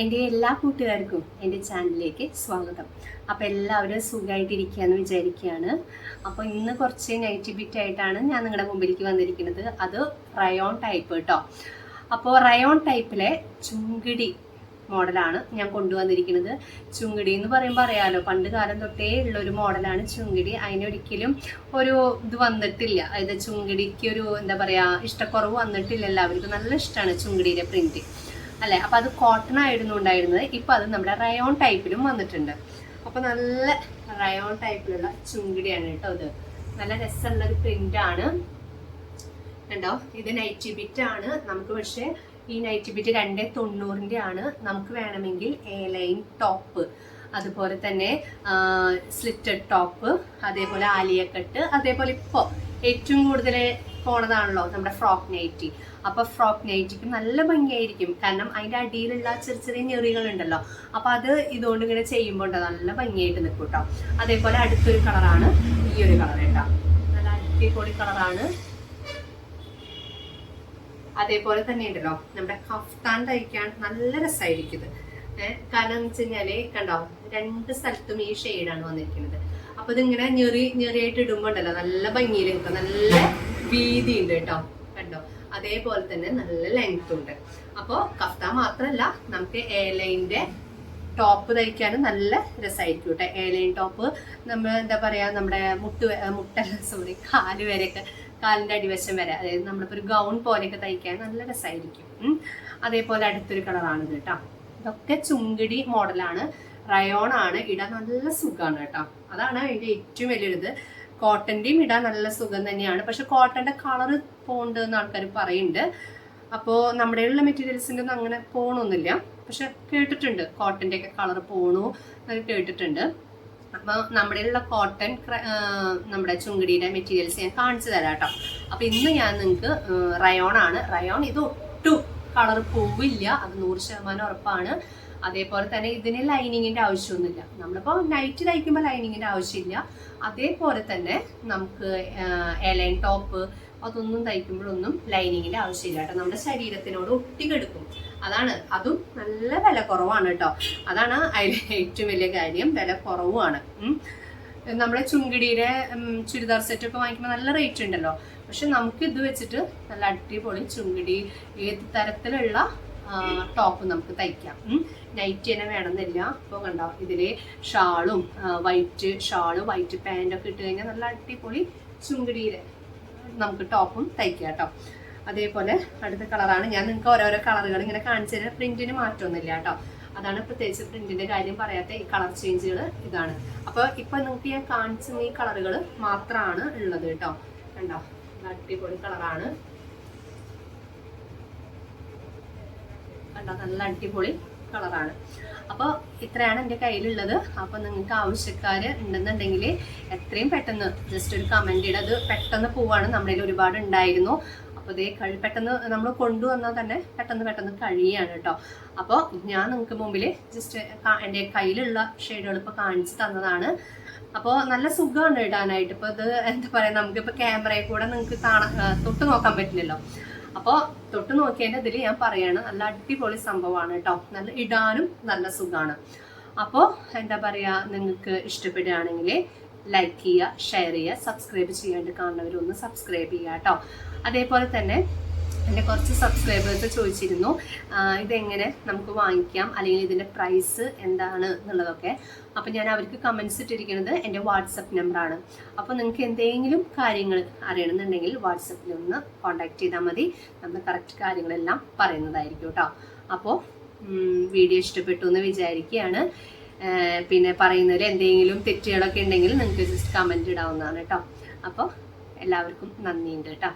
എന്റെ എല്ലാ കൂട്ടുകാർക്കും എന്റെ ചാനലിലേക്ക് സ്വാഗതം. അപ്പോൾ എല്ലാവരും സുഖമായിട്ടിരിക്കുകയെന്ന് വിചാരിക്കുകയാണ്. അപ്പോൾ ഇന്ന് കുറച്ച് നൈറ്റ് ബിറ്റ് ആയിട്ടാണ് ഞാൻ നിങ്ങളുടെ മുമ്പിലേക്ക് വന്നിരിക്കുന്നത്. അത് റയോൺ ടൈപ്പ് കേട്ടോ അപ്പോൾ റയോൺ ടൈപ്പിലെ ചുങ്കിടി മോഡലാണ് ഞാൻ കൊണ്ടുവന്നിരിക്കുന്നത്. ചുങ്കിടി എന്ന് പറയുമ്പോൾ അറിയാലോ പണ്ട് കാലം തൊട്ടേ ഉള്ള ഒരു മോഡലാണ് ചുങ്കിടി. അതിനൊരിക്കലും ഒരു ഇത് വന്നിട്ടില്ല. അതായത് ചുങ്കിടിക്ക് ഒരു എന്താ പറയുക ഇഷ്ടക്കുറവ് വന്നിട്ടില്ല. എല്ലാവർക്കും നല്ല ഇഷ്ടമാണ് ചുങ്കിടിയുടെ പ്രിന്റ് അല്ലെ? അപ്പൊ അത് കോട്ടൺ ആയിരുന്നു ഉണ്ടായിരുന്നത്. ഇപ്പൊ അത് നമ്മുടെ റയോൺ ടൈപ്പിലും വന്നിട്ടുണ്ട്. അപ്പൊ നല്ല റയോൺ ടൈപ്പിലുള്ള ചുങ്കിടിയാണ് കേട്ടോ ഇത്. നല്ല രസമുള്ള ഒരു പ്രിന്റ് ആണ്. കണ്ടോ? ഇത് നൈറ്റ് ബിറ്റ് ആണ്. നമുക്ക് പക്ഷേ ഈ നൈറ്റ് ബിറ്റ് രണ്ടേ തൊണ്ണൂറിന്റെ ആണ്. നമുക്ക് വേണമെങ്കിൽ എ ലൈൻ ടോപ്പ് അതുപോലെ തന്നെ സ്ലിറ്റഡ് ടോപ്പ് അതേപോലെ ആലിയക്കട്ട് അതേപോലെ ഇപ്പോൾ ഏറ്റവും കൂടുതൽ പോണതാണല്ലോ നമ്മുടെ ഫ്രോക്ക് നൈറ്റി. അപ്പൊ ഫ്രോക്ക് നൈറ്റിക്ക് നല്ല ഭംഗിയായിരിക്കും. കാരണം അതിന്റെ അടിയിലുള്ള ചെറിയ ചെറിയ ഞെറികൾ ഉണ്ടല്ലോ അപ്പൊ അത് ഇതുകൊണ്ട് ഇങ്ങനെ ചെയ്യുമ്പോൾ നല്ല ഭംഗിയായിട്ട് നിൽക്കും കേട്ടോ അതേപോലെ അടുത്തൊരു കളറാണ് ഈ ഒരു കളർ കേട്ടോ. നല്ല അടിപൊളി കളറാണ്. അതേപോലെ തന്നെ ഉണ്ടല്ലോ നമ്മുടെ കഫ്താൻ തയ്ക്കാൻ നല്ല രസമായിരിക്കും ഇത്. കാരണം എന്ന് വെച്ച് കഴിഞ്ഞാൽ കണ്ടോ രണ്ട് സ്ഥലത്തും ഈ ഷെയ്ഡാണ് വന്നിരിക്കുന്നത്. അപ്പൊ ഇതിങ്ങനെ ഞെറി ഞെറിയായിട്ട് ഇടുമ്പോണ്ടല്ലോ നല്ല ഭംഗിയിൽ നിൽക്കും. നല്ല വീതി ഉണ്ട് കേട്ടോ. കണ്ടോ? അതേപോലെ തന്നെ നല്ല ലെങ്ത് ഉണ്ട്. അപ്പോൾ കഫ്ത മാത്രമല്ല നമുക്ക് എ ടോപ്പ് തയ്ക്കാനും നല്ല രസമായിരിക്കും കേട്ടോ. എ ലൈൻ ടോപ്പ് നമ്മൾ എന്താ പറയാ നമ്മുടെ മുട്ട് മുട്ട സോറി കാൽ വരെയൊക്കെ കാലിന്റെ അടിവശം വരെ അതായത് നമ്മളിപ്പോ ഒരു ഗൗൺ പോലെയൊക്കെ തയ്ക്കാൻ നല്ല രസമായിരിക്കും. അതേപോലെ അടുത്തൊരു കളറാണ് കേട്ടോ. ഇതൊക്കെ ചുങ്കിടി മോഡലാണ് റയോൺ ആണ്. ഇടാൻ നല്ല സുഖമാണ് കേട്ടോ. അതാണ് അതിന്റെ ഏറ്റവും വലിയൊരിത്. കോട്ടന്റെയും ഇടാൻ നല്ല സുഖം തന്നെയാണ്. പക്ഷെ കോട്ടന്റെ കളർ പോണ്ട് എന്ന് ആൾക്കാർ പറയുന്നുണ്ട് അപ്പോൾ നമ്മുടെ ഉള്ള മെറ്റീരിയൽസിന്റെ ഒന്നും അങ്ങനെ പോകണമെന്നില്ല പക്ഷെ കേട്ടിട്ടുണ്ട് കോട്ടന്റെ ഒക്കെ കളർ പോണു എന്നൊക്കെ കേട്ടിട്ടുണ്ട്. അപ്പോൾ നമ്മുടെ ഉള്ള കോട്ടൺ നമ്മുടെ ചുങ്കടിയുടെ മെറ്റീരിയൽസ് ഞാൻ കാണിച്ചു തരാം കേട്ടോ. അപ്പോൾ ഇന്ന് ഞാൻ നിങ്ങൾക്ക് റയോൺ ആണ്. റയോൺ ഇത് ഒട്ടും കളർ പോവില്ല. അത് നൂറ് ശതമാനം ഉറപ്പാണ്. അതേപോലെ തന്നെ ഇതിന് ലൈനിങ്ങിന്റെ ആവശ്യമൊന്നുമില്ല. നമ്മളിപ്പോൾ നൈറ്റ് തയ്ക്കുമ്പോൾ ലൈനിങ്ങിന്റെ ആവശ്യമില്ല. അതേപോലെ തന്നെ നമുക്ക് എലൈൻ ടോപ്പ് അതൊന്നും തയ്ക്കുമ്പോഴൊന്നും ലൈനിങ്ങിന്റെ ആവശ്യമില്ല കേട്ടോ. നമ്മുടെ ശരീരത്തിനോട് ഒട്ടിക്കെടുക്കും. അതാണ്. അതും നല്ല വില കുറവാണ് കേട്ടോ. അതാണ് അതിൽ ഏറ്റവും വലിയ കാര്യം. വില കുറവാണ് നമ്മുടെ ചുങ്കിടിയുടെ ചുരിദാർ സെറ്റ് ഒക്കെ വാങ്ങിക്കുമ്പോൾ നല്ല റേറ്റ് ഉണ്ടല്ലോ. പക്ഷെ നമുക്ക് ഇത് വെച്ചിട്ട് നല്ല അടിപൊളി ചുങ്കിടി ഏത് തരത്തിലുള്ള ടോപ്പ് നമുക്ക് തയ്ക്കാം. നൈറ്റ് തന്നെ വേണമെന്നില്ല. അപ്പോൾ കണ്ടോ ഇതിൽ ഷാളും വൈറ്റ് ഷാളും വൈറ്റ് പാന്റൊക്കെ ഇട്ട് കഴിഞ്ഞാൽ നല്ല അടിപൊളി ചുങ്കിടിയിൽ നമുക്ക് ടോപ്പും തയ്ക്കാം കേട്ടോ. അതേപോലെ അടുത്ത കളറാണ് ഞാൻ നിങ്ങൾക്ക് ഓരോരോ കളറുകൾ ഇങ്ങനെ കാണിച്ചു തരാം. പ്രിന്റിന് മാറ്റമൊന്നുമില്ല കേട്ടോ. അതാണ് പ്രത്യേകിച്ച് പ്രിന്റിന്റെ കാര്യം പറയാത്ത ഈ കളർ ചേഞ്ചുകൾ ഇതാണ്. അപ്പോൾ ഇപ്പൊ നിങ്ങൾക്ക് ഞാൻ കാണിച്ച ഈ കളറുകൾ മാത്രമാണ് ഉള്ളത് കേട്ടോ. കണ്ടോ അടിപൊളി കളറാണ് കണ്ടോ? നല്ല അടിപൊളി കളറാണ്. അപ്പോൾ ഇത്രയാണ് എന്റെ കയ്യിലുള്ളത്. അപ്പോൾ നിങ്ങൾക്ക് ആവശ്യക്കാർ ഉണ്ടെന്നുണ്ടെങ്കിൽ എത്രയും പെട്ടെന്ന് ജസ്റ്റ് ഒരു കമന്റ് ഇടുക അത് പെട്ടെന്ന് പോവാണ്. നമ്മുടെ ഒരുപാട് ഉണ്ടായിരുന്നു. അപ്പോൾ ഇതേ കഴി പെട്ടെന്ന് നമ്മൾ കൊണ്ടുവന്നാൽ തന്നെ പെട്ടെന്ന് പെട്ടെന്ന് കഴിയാണ് കേട്ടോ. അപ്പോൾ ഞാൻ നിങ്ങൾക്ക് മുമ്പിൽ ജസ്റ്റ് എന്റെ കയ്യിലുള്ള ഷെയ്ഡുകൾ ഇപ്പോൾ കാണിച്ചു തന്നതാണ്. അപ്പോൾ നല്ല സുഖമാണ് ഇടാനായിട്ട്. ഇപ്പോൾ ഇത് എന്താ പറയുക നമുക്കിപ്പോൾ ക്യാമറയിൽ കൂടെ നിങ്ങൾക്ക് കാണാൻ തൊട്ട് നോക്കാൻ പറ്റില്ലല്ലോ. അപ്പോൾ തൊട്ട് നോക്കിയതിന്റെ ഇതിൽ ഞാൻ പറയാണ് നല്ല അടിപൊളി സംഭവമാണ് കേട്ടോ നല്ല ഇടാനും നല്ല സുഖമാണ് അപ്പോൾ എന്താ പറയുക നിങ്ങൾക്ക് ഇഷ്ടപ്പെടുകയാണെങ്കിൽ ലൈക്ക് ചെയ്യുക ഷെയർ ചെയ്യുക സബ്സ്ക്രൈബ് ചെയ്യാണ്ട് കാണുന്നവരൊന്ന് സബ്സ്ക്രൈബ് ചെയ്യുക കേട്ടോ അതേപോലെ തന്നെ എന്റെ കുറച്ച് സബ്സ്ക്രൈബേഴ്സ് ചോദിച്ചിരുന്നു. ഇതെങ്ങനെ നമുക്ക് വാങ്ങിക്കാം? അല്ലെങ്കിൽ ഇതിന്റെ പ്രൈസ് എന്താണ് എന്നുള്ളതൊക്കെ. അപ്പോൾ ഞാൻ അവർക്ക് കമൻസ് ഇട്ടിരിക്കുന്നത് എന്റെ വാട്സപ്പ് നമ്പറാണ് അപ്പോൾ നിങ്ങൾക്ക് എന്തെങ്കിലും കാര്യങ്ങൾ അറിയണമെന്നുണ്ടെങ്കിൽ വാട്സപ്പിൽ ഒന്ന് കോൺടാക്ട് ചെയ്താൽ മതി. നമ്മൾ കറക്റ്റ് കാര്യങ്ങളെല്ലാം പറയുന്നതായിരിക്കും കേട്ടോ. അപ്പോൾ വീഡിയോ ഇഷ്ടപ്പെട്ടു എന്ന് വിചാരിക്കുകയാണ്. പിന്നെ പറയുന്നതിൽ എന്തെങ്കിലും തെറ്റുകളൊക്കെ ഉണ്ടെങ്കിൽ നിങ്ങൾക്ക് ജസ്റ്റ് കമന്റ് ഇടാവുന്നതാണ് കേട്ടോ. അപ്പോൾ എല്ലാവർക്കും നന്ദിയുണ്ട് കേട്ടോ.